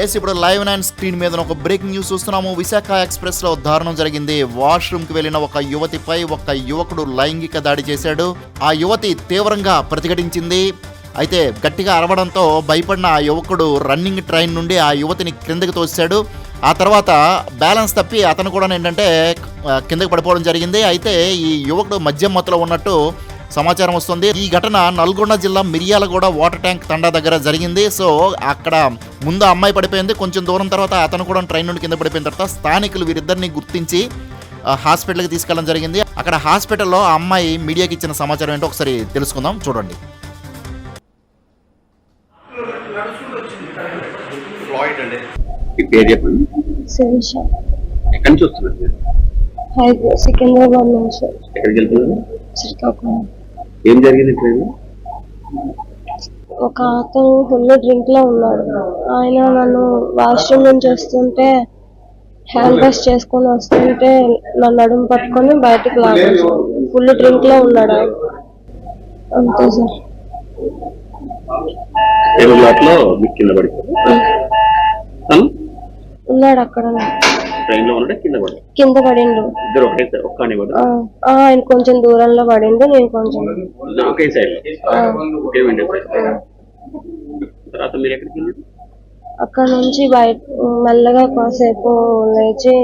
Yes ఇప్పుడు live nine screen మీద ఒక బ్రేకింగ్ న్యూస్ చూస్తున్నాము. విశాఖ ఎక్స్ప్రెస్లో దారుణం జరిగింది. వాష్రూమ్కి వెళ్ళిన ఒక యువతిపై ఒక యువకుడు లైంగిక దాడి చేశాడు. ఆ యువతి తీవ్రంగా ప్రతిఘటించింది. అయితే గట్టిగా అరవడంతో భయపడిన ఆ యువకుడు రన్నింగ్ ట్రైన్ నుండి ఆ యువతిని క్రిందకి తోసాడు ఆ తర్వాత బ్యాలెన్స్ తప్పి అతను కూడా ఏంటంటే కిందకి పడిపోవడం జరిగింది. అయితే ఈ యువకుడు మద్యం మత్తులో ఉన్నట్టు సమాచారం వస్తుంది. ఈ ఘటన నల్గొండ జిల్లా మిరియాలగూడ వాటర్ ట్యాంక్ తండా దగ్గర జరిగింది. సో అక్కడ ముందు అమ్మాయి పడిపోయింది. కొంచెం దూరం తర్వాత అతను కూడా ట్రైన్ నుండి కింద పడిపోయిన తర్వాత స్థానికులు వీరిద్దరిని గుర్తించి ఆ, హాస్పిటల్కి తీసుకెళ్ళడం జరిగింది. అక్కడ హాస్పిటల్లో ఆ అమ్మాయి మీడియాకి ఇచ్చిన సమాచారం ఏంటో ఒకసారి తెలుసుకుందాం. చూడండి. ఎక్కడి నుంచి వస్తున్నారు సికింద్రాబాద్ నుంచి. ఎక్కడికి వెళ్తున్నారు? శ్రీకాకుళం. ఏం జరిగింది ట్రైన్ ఒక అతను ఫుల్ డ్రింక్లో ఉన్నాడు. ఆయన నన్ను వాష్రూమ్ నుంచి వస్తుంటే హ్యాండ్ వాష్ చేసుకొని వస్తుంటే నా నడుము పట్టుకొని బయటికి లాగాడు. ఫుల్ డ్రింక్లో ఉన్నాడు ఆయన. అంతే సార్. కింద పడిపోయింది. ఉన్నాడు అక్కడ ట్రైన్లో ఉన్నాడే? కింద పడి కింద పడిండు. ఇద్దరు ఒకటే సైడ్ ఒక్క అని పడ్డారు. ఆ, ఆ, ఆయన కొంచెం దూరంలో పడిండు నేను కొంచెం. ఇద్దరు ఒకే సైడ్ ఆ, ఒకే విండో. తర్వాత మీరు ఎక్కడికి వెళ్ళారు? అక్కడ నుంచి బయట మెల్లగా కాసేపు లేచి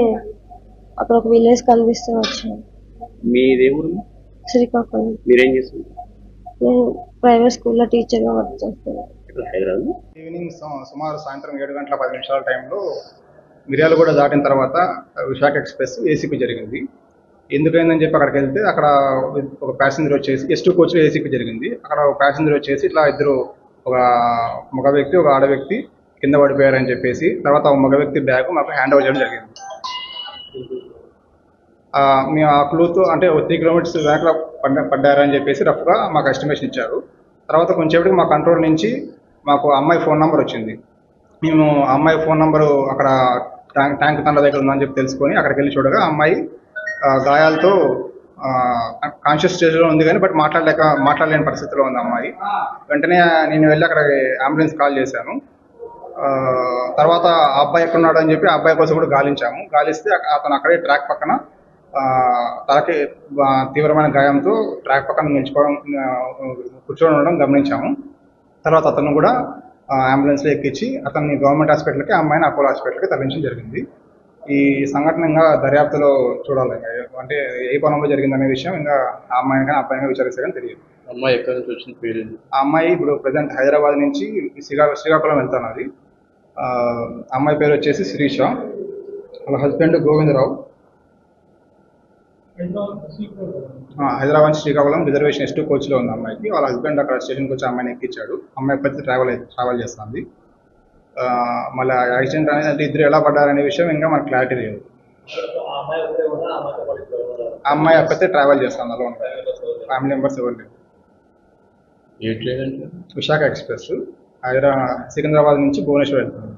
అక్కడ ఒక విలేజ్ కనిపిస్తూ వచ్చాను మీదే ఊరు? శ్రీకాకుళం. మీరేం చేస్తున్నారు? నేను ప్రైవేట్ స్కూల్లో టీచర్గా వర్క్ చేస్తాను ఈవినింగ్ సుమారు సాయంత్రం ఏడు గంటల పది నిమిషాల టైంలో మిర్యాలగూడ దాటిన తర్వాత విశాఖ ఎక్స్ప్రెస్ ఏసీపీ జరిగింది. ఎందుకైందని చెప్పి అక్కడికి వెళ్తే అక్కడ ఒక ప్యాసింజర్ వచ్చేసి ఎస్ టూ కోచ్లో ఏసీపీ జరిగింది. అక్కడ ఒక ప్యాసింజర్ వచ్చేసి ఇట్లా ఇద్దరు ఒక మగ వ్యక్తి ఒక ఆడ వ్యక్తి కింద పడిపోయారని చెప్పేసి తర్వాత ఒక మగ వ్యక్తి బ్యాగ్ మాకు హ్యాండ్ ఓవర్ చేయడం జరిగింది. మేము ఆ క్లూతో అంటే త్రీ కిలోమీటర్స్ బ్యాక్లో పడ్డ పడ్డారని చెప్పేసి రఫ్గా మాకు ఎస్టిమేషన్ ఇచ్చారు. తర్వాత కొంచెంసేపటికి మా కంట్రోల్ నుంచి మాకు అమ్మాయి ఫోన్ నెంబర్ వచ్చింది. మేము అమ్మాయి ఫోన్ నెంబరు అక్కడ ట్యాంక్ ట్యాంక్ తండ దగ్గర ఉందని చెప్పి తెలుసుకొని అక్కడికి వెళ్ళి చూడగా అమ్మాయి గాయాలతో కాన్షియస్ స్టేజ్లో ఉంది కానీ బట్ మాట్లాడలేక మాట్లాడలేని పరిస్థితిలో ఉంది అమ్మాయి. వెంటనే నేను వెళ్ళి అక్కడ అంబులెన్స్ కాల్ చేశాను. తర్వాత ఆ అబ్బాయి ఎక్కడున్నాడు అని చెప్పి ఆ అబ్బాయి కోసం కూడా గాలించాము. గాలిస్తే అతను అక్కడే ట్రాక్ పక్కన తలకి తీవ్రమైన గాయంతో ట్రాక్ పక్కన నిలిచిపోవడం కూర్చొని ఉండడం గమనించాము. తర్వాత అతను కూడా అంబులెన్స్లో ఎక్కించి అతన్ని గవర్నమెంట్ హాస్పిటల్కి అమ్మాయిని అపోలో హాస్పిటల్కి తరలించడం జరిగింది. ఈ సంఘటన ఇంకా దర్యాప్తులో చూడాలి. అంటే ఏ కోణంలో జరిగిందనే విషయం ఇంకా ఆ అమ్మాయిని కానీ అబ్బాయిని కానీ విచారిస్తే కానీ తెలియదు అమ్మాయి ఎక్కడి నుంచి వచ్చిన పేరు ఆ అమ్మాయి ఇప్పుడు ప్రజెంట్ హైదరాబాద్ నుంచి శ్రీకా శ్రీకాకుళం వెళ్తున్నది. ఆ, అమ్మాయి పేరు వచ్చేసి శిరీష. వాళ్ళ husband Govindarao. Hyderabad Srikakulam reservation S two కోచ్లో ఉంది అమ్మాయికి వాళ్ళ హస్బెండ్ అక్కడ స్టేషన్కి వచ్చి అమ్మాయిని ఎక్కించాడు అమ్మాయి ఎప్పటికీ ట్రావెల్ ట్రావెల్ చేస్తుంది. ఆ, మళ్ళీ యాక్సిడెంట్ అనేది అంటే ఇద్దరు ఎలా పడ్డారనే విషయం ఇంకా మనకు క్లారిటీ లేదు. అమ్మాయి ఎప్పటికీ ట్రావెల్ చేస్తుంది అలా ఫ్యామిలీ మెంబర్స్ ఎవరు లేరు. ఏ ట్రైన్ అంటే విశాఖ ఎక్స్ప్రెస్. హైదరాబాద్ సికింద్రాబాద్ నుంచి భువనేశ్వర్ వెళ్తుంది.